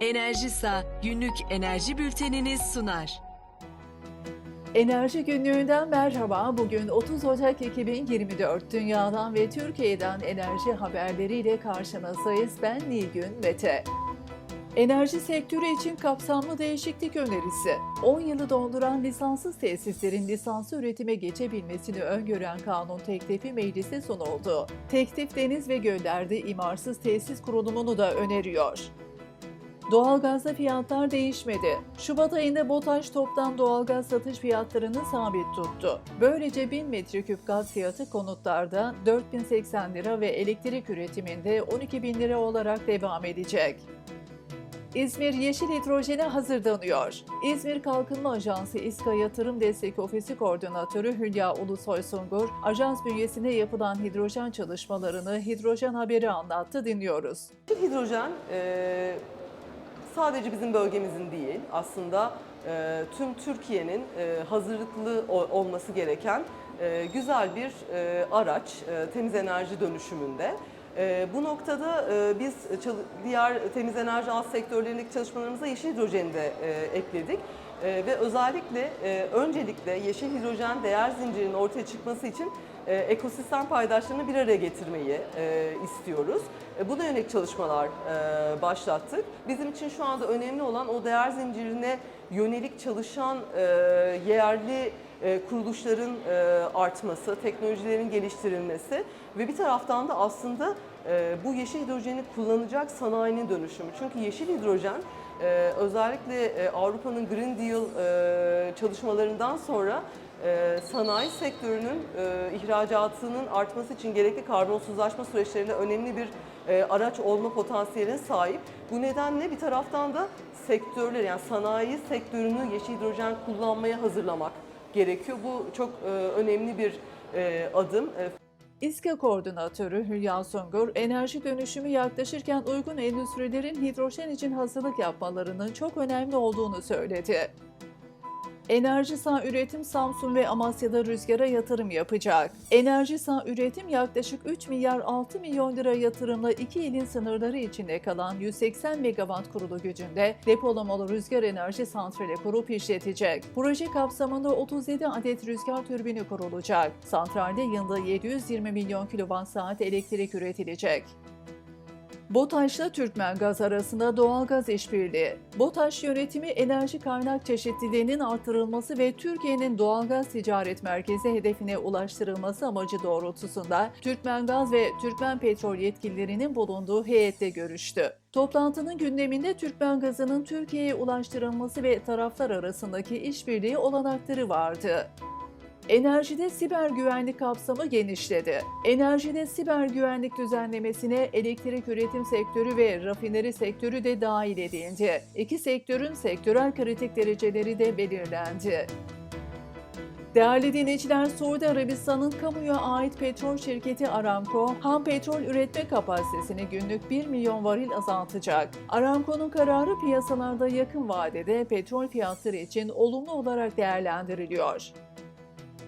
Enerjisa günlük enerji bülteniniz sunar. Enerji günlüğünden merhaba. Bugün 30 Ocak 2024 Dünyadan ve Türkiye'den enerji haberleriyle karşınızdayız. Ben Nilgün Mete. Enerji sektörü için kapsamlı değişiklik önerisi. 10 yılı dolduran lisanssız tesislerin lisanslı üretime geçebilmesini öngören kanun teklifi meclise sunuldu. Teklif deniz ve göllerde imarsız tesis kurulumunu da öneriyor. Doğalgazda fiyatlar değişmedi. Şubat ayında BOTAŞ toptan doğalgaz satış fiyatlarını sabit tuttu. Böylece 1000 metreküp gaz fiyatı konutlarda 4080 lira ve elektrik üretiminde 12000 lira olarak devam edecek. İzmir Yeşil Hidrojene hazırlanıyor. İzmir Kalkınma Ajansı İSKA Yatırım Destek Ofisi Koordinatörü Hülya Ulusoy Sungur, ajans bünyesinde yapılan hidrojen çalışmalarını Hidrojen Haberi anlattı dinliyoruz. Hidrojen e, sadece bizim bölgemizin değil aslında e, tüm Türkiye'nin e, hazırlıklı olması gereken e, güzel bir e, araç e, temiz enerji dönüşümünde. E, bu noktada e, biz diğer temiz enerji alt sektörlerindeki çalışmalarımıza yeşil hidrojeni de e, ekledik. E, ve özellikle e, öncelikle yeşil hidrojen değer zincirinin ortaya çıkması için e, ekosistem paydaşlarını bir araya getirmeyi e, istiyoruz. E, buna yönelik çalışmalar başlattık. Bizim için şu anda önemli olan o değer zincirine yönelik çalışan yerli kuruluşların artması, teknolojilerin geliştirilmesi ve bir taraftan da aslında bu yeşil hidrojeni kullanacak sanayinin dönüşümü. Çünkü yeşil hidrojen özellikle Avrupa'nın Green Deal çalışmalarından sonra e, sanayi sektörünün e, ihracatının artması için gerekli karbonsuzlaşma süreçlerine önemli bir e, araç olma potansiyeline sahip. Bu nedenle bir taraftan da sektörler yani sanayi sektörünü yeşil hidrojen kullanmaya hazırlamak gerekiyor. Bu çok önemli bir adım. E, İSKA Koordinatörü Hülya Sungur, enerji dönüşümü yaklaşırken uygun endüstrilerin hidrojen için hazırlık yapmalarının çok önemli olduğunu söyledi. Enerjisa Üretim Samsun ve Amasya'da rüzgara yatırım yapacak. Enerjisa Üretim yaklaşık 3 milyar 6 milyon lira yatırımla iki ilin sınırları içinde kalan 180 megawatt kurulu gücünde depolamalı rüzgar enerji santrali kurup işletecek. Proje kapsamında 37 adet rüzgar türbini kurulacak. Santralde yılda 720 milyon kilowatt saat elektrik üretilecek. BOTAŞ'la Türkmen Gaz arasında doğalgaz işbirliği. BOTAŞ yönetimi enerji kaynak çeşitliliğinin artırılması ve Türkiye'nin doğalgaz ticaret merkezi hedefine ulaştırılması amacı doğrultusunda Türkmen Gaz ve Türkmen Petrol yetkililerinin bulunduğu heyette görüştü. Toplantının gündeminde Türkmen Gazı'nın Türkiye'ye ulaştırılması ve taraflar arasındaki işbirliği olanakları vardı. Enerjide siber güvenlik kapsamı genişledi. Enerjide siber güvenlik düzenlemesine elektrik üretim sektörü ve rafineri sektörü de dahil edildi. İki sektörün sektörel kritik dereceleri de belirlendi. Değerli dinleyiciler, Suudi Arabistan'ın kamuya ait petrol şirketi Aramco, ham petrol üretme kapasitesini günlük 1 milyon varil azaltacak. Aramco'nun kararı piyasalarda yakın vadede petrol fiyatları için olumlu olarak değerlendiriliyor.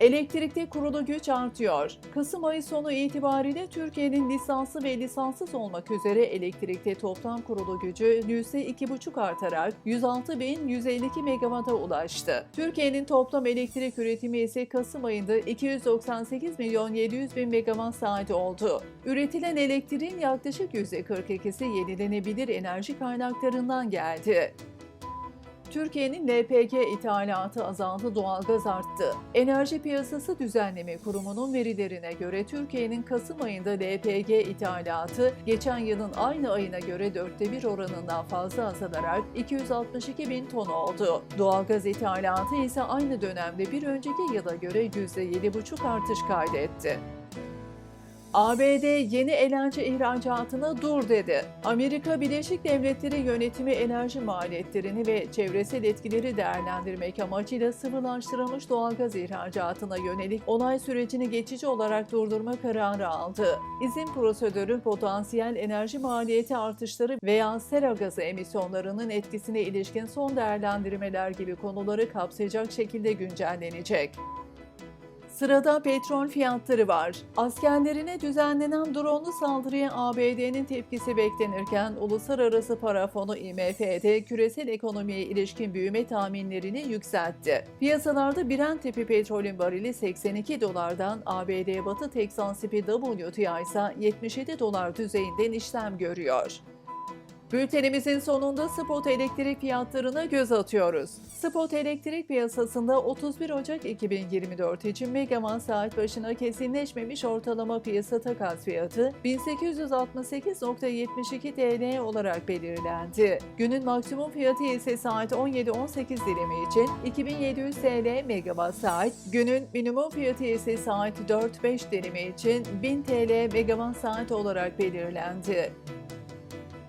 Elektrikte kurulu güç artıyor. Kasım ayı sonu itibariyle Türkiye'nin lisanslı ve lisanssız olmak üzere elektrikte toplam kurulu gücü %2,5 artarak 106.152 megawata ulaştı. Türkiye'nin toplam elektrik üretimi ise Kasım ayında 298 milyon 700 bin megawatt saati oldu. Üretilen elektriğin yaklaşık %42'si yenilenebilir enerji kaynaklarından geldi. Türkiye'nin LPG ithalatı azaldı, doğalgaz arttı. Enerji Piyasası Düzenleme Kurumu'nun verilerine göre Türkiye'nin Kasım ayında LPG ithalatı geçen yılın aynı ayına göre dörtte bir oranından fazla azalarak 262 bin ton oldu. Doğalgaz ithalatı ise aynı dönemde bir önceki yıla göre %7,5 artış kaydetti. ABD yeni enerji ihracatına dur dedi. Amerika Birleşik Devletleri yönetimi enerji maliyetlerini ve çevresel etkileri değerlendirmek amacıyla sıvılaştırılmış doğalgaz ihracatına yönelik onay sürecini geçici olarak durdurma kararı aldı. İzin prosedürü potansiyel enerji maliyeti artışları veya sera gazı emisyonlarının etkisine ilişkin son değerlendirmeler gibi konuları kapsayacak şekilde güncellenecek. Sırada petrol fiyatları var. Askerlerine düzenlenen dronlu saldırıya ABD'nin tepkisi beklenirken Uluslararası Para Fonu IMF'de küresel ekonomiye ilişkin büyüme tahminlerini yükseltti. Piyasalarda Brent tipi petrolün varili 82 dolardan ABD Batı Teksan tipi WTI ise 77 dolar düzeyinden işlem görüyor. Bültenimizin sonunda spot elektrik fiyatlarına göz atıyoruz. Spot elektrik piyasasında 31 Ocak 2024 için megawatt saat başına kesinleşmemiş ortalama piyasa takas fiyatı 1868.72 TL olarak belirlendi. Günün maksimum fiyatı ise saat 17.18 dilimi için 2700 TL megawatt saat, günün minimum fiyatı ise saat 4-5 dilimi için 1000 TL megawatt saat olarak belirlendi.